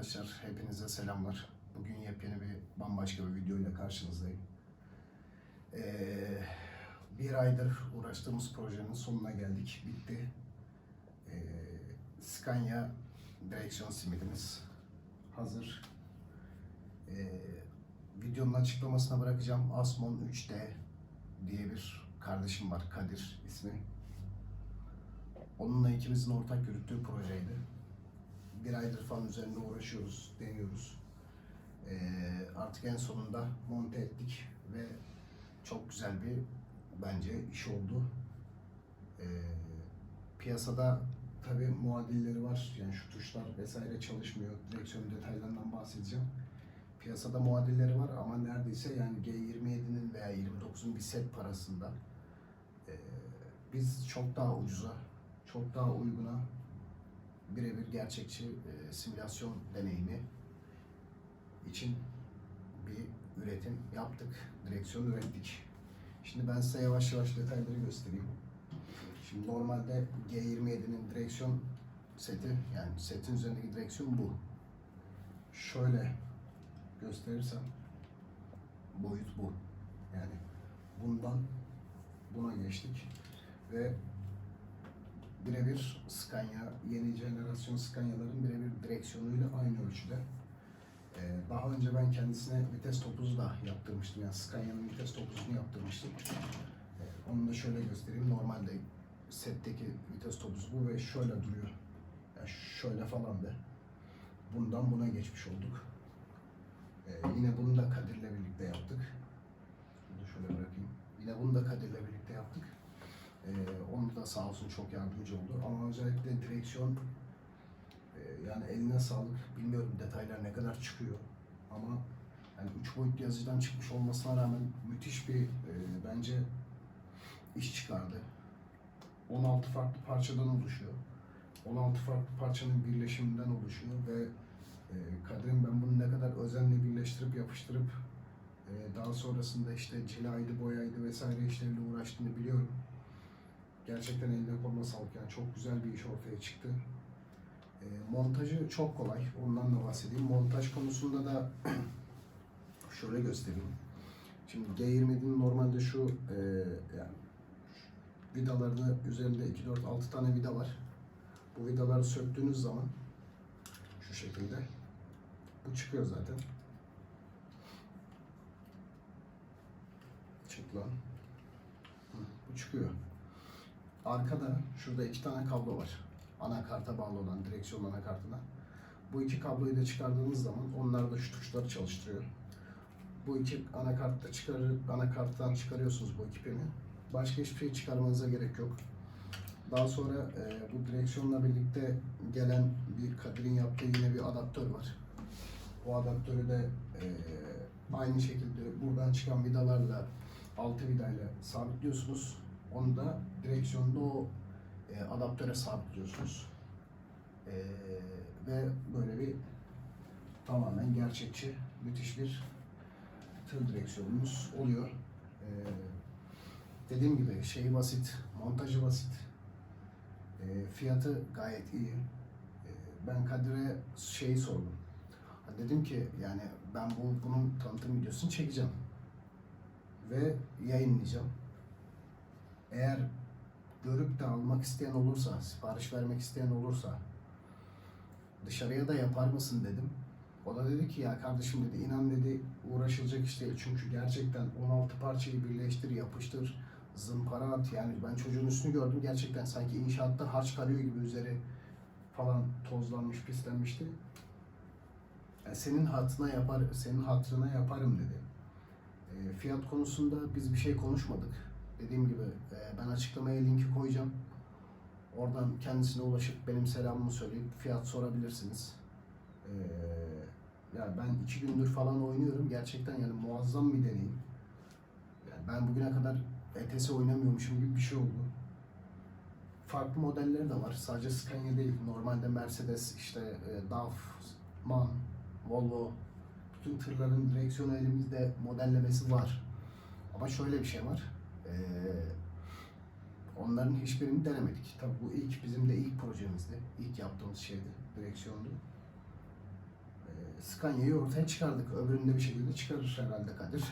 Arkadaşlar hepinize selamlar. Bugün yepyeni bir bambaşka bir videoyla karşınızdayım. Ee, bir aydır uğraştığımız projenin sonuna geldik. Bitti. Ee, Scania direksiyon simidimiz hazır. Ee, videonun açıklamasına bırakacağım. Asmon 3D diye bir kardeşim var. Kadir ismi. Onunla ikimizin ortak yürüttüğü projeydi bir aydır falan üzerinde uğraşıyoruz, deniyoruz. Ee, artık en sonunda monte ettik ve çok güzel bir bence iş oldu. Ee, piyasada tabi muadilleri var. Yani şu tuşlar vesaire çalışmıyor. Direksiyon detaylarından bahsedeceğim. Piyasada muadilleri var ama neredeyse yani G27'nin veya 29'un bir set parasında. Ee, biz çok daha ucuza, çok daha uyguna birebir gerçekçi e, simülasyon deneyimi için bir üretim yaptık. Direksiyon ürettik. Şimdi ben size yavaş yavaş detayları göstereyim. Şimdi normalde G27'nin direksiyon seti yani setin üzerindeki direksiyon bu. Şöyle gösterirsem boyut bu. Yani bundan buna geçtik ve birebir Scania, yeni jenerasyon Scania'ların birebir direksiyonuyla aynı ölçüde. Ee, daha önce ben kendisine vites topuzu da yaptırmıştım. Yani Scania'nın vites topuzunu yaptırmıştım. Ee, onu da şöyle göstereyim. Normalde setteki vites topuzu bu ve şöyle duruyor. Yani şöyle falan da. Bundan buna geçmiş olduk. Ee, yine bunu da Kadir'le birlikte yaptık. Şunu da şöyle bırakayım. Yine bunu da Kadir'le birlikte yaptık. Da sağ olsun çok yardımcı oldu. Ama özellikle direksiyon e, yani eline sağlık. Bilmiyorum detaylar ne kadar çıkıyor. Ama yani üç boyutlu yazıcıdan çıkmış olmasına rağmen müthiş bir e, bence iş çıkardı. 16 farklı parçadan oluşuyor. 16 farklı parçanın birleşiminden oluşuyor ve e, Kadir'in ben bunu ne kadar özenle birleştirip yapıştırıp e, daha sonrasında işte cilaydı, boyaydı vesaire işleriyle uğraştığını biliyorum. Gerçekten eline koluna sağlık yani çok güzel bir iş ortaya çıktı. E, montajı çok kolay, ondan da bahsedeyim. Montaj konusunda da şöyle göstereyim. Şimdi G20'nin normalde şu e, yani vidalarını üzerinde 2, 4, 6 tane vida var. Bu vidaları söktüğünüz zaman şu şekilde bu çıkıyor zaten. Çık Bu çıkıyor. Arkada şurada iki tane kablo var. Anakarta bağlı olan direksiyon anakartına. Bu iki kabloyu da çıkardığınız zaman onlar da şu tuşları çalıştırıyor. Bu iki anakartta çıkarır, anakarttan çıkarıyorsunuz bu iki pini. Başka hiçbir şey çıkarmanıza gerek yok. Daha sonra e, bu direksiyonla birlikte gelen bir Kadir'in yaptığı yine bir adaptör var. O adaptörü de e, aynı şekilde buradan çıkan vidalarla altı vidayla sabitliyorsunuz. Onu da direksiyonda o e, adaptöre sabitliyorsunuz. E, ve böyle bir tamamen gerçekçi, müthiş bir tır direksiyonumuz oluyor. E, dediğim gibi şeyi basit, montajı basit. E, fiyatı gayet iyi. E, ben Kadir'e şeyi sordum. Dedim ki yani ben bu bunun tanıtım videosunu çekeceğim ve yayınlayacağım. Eğer görüp de almak isteyen olursa, sipariş vermek isteyen olursa dışarıya da yapar mısın dedim. O da dedi ki ya kardeşim dedi inan dedi uğraşılacak iş değil. Çünkü gerçekten 16 parçayı birleştir, yapıştır, zımpara at. Yani ben çocuğun üstünü gördüm gerçekten sanki inşaatta harç kalıyor gibi üzeri falan tozlanmış, pislenmişti. Yani senin hatırına yapar, senin hatırına yaparım dedi. E, fiyat konusunda biz bir şey konuşmadık. Dediğim gibi e, ben açıklamaya linki koyacağım. Oradan kendisine ulaşıp benim selamımı söyleyip fiyat sorabilirsiniz. E, yani ben iki gündür falan oynuyorum. Gerçekten yani muazzam bir deneyim. Yani ben bugüne kadar ETS oynamıyormuşum gibi bir şey oldu. Farklı modelleri de var. Sadece Scania değil. Normalde Mercedes, işte e, DAF, MAN, Volvo, bütün tırların direksiyonu elimizde modellemesi var. Ama şöyle bir şey var. Ee, onların hiçbirini denemedik. Tabii bu ilk bizim de ilk projemizdi. İlk yaptığımız şeydi. Direksiyondu. Ee, Scania'yı ortaya çıkardık. Öbürünü de bir şekilde çıkarır herhalde Kadir.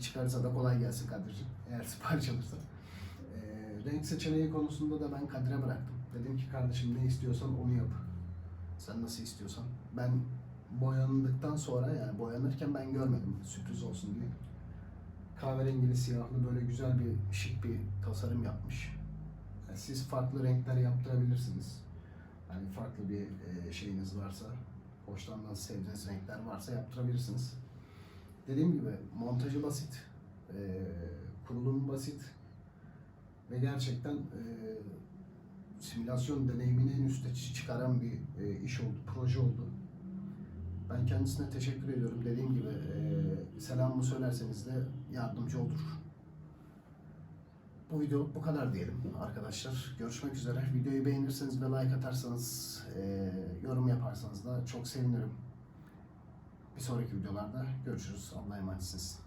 Çıkarsa da kolay gelsin Kadir'cim. Eğer sipariş alırsa. Ee, renk seçeneği konusunda da ben Kadir'e bıraktım. Dedim ki kardeşim ne istiyorsan onu yap. Sen nasıl istiyorsan. Ben boyandıktan sonra yani boyanırken ben görmedim sürpriz olsun diye. Kahverengili siyahlı böyle güzel bir şık bir tasarım yapmış. Yani siz farklı renkler yaptırabilirsiniz. Hani farklı bir e, şeyiniz varsa, hoşlandığınız, sevdiğiniz renkler varsa yaptırabilirsiniz. Dediğim gibi montajı basit, e, kurulumu basit ve gerçekten e, simülasyon deneyimini en üste çı- çıkaran bir iş oldu, proje oldu. Ben kendisine teşekkür ediyorum. Dediğim gibi e, selamımı söylerseniz de yardımcı olur. Bu video bu kadar diyelim arkadaşlar. Görüşmek üzere. Videoyu beğenirseniz ve like atarsanız, e, yorum yaparsanız da çok sevinirim. Bir sonraki videolarda görüşürüz. Allah'a emanetsiniz.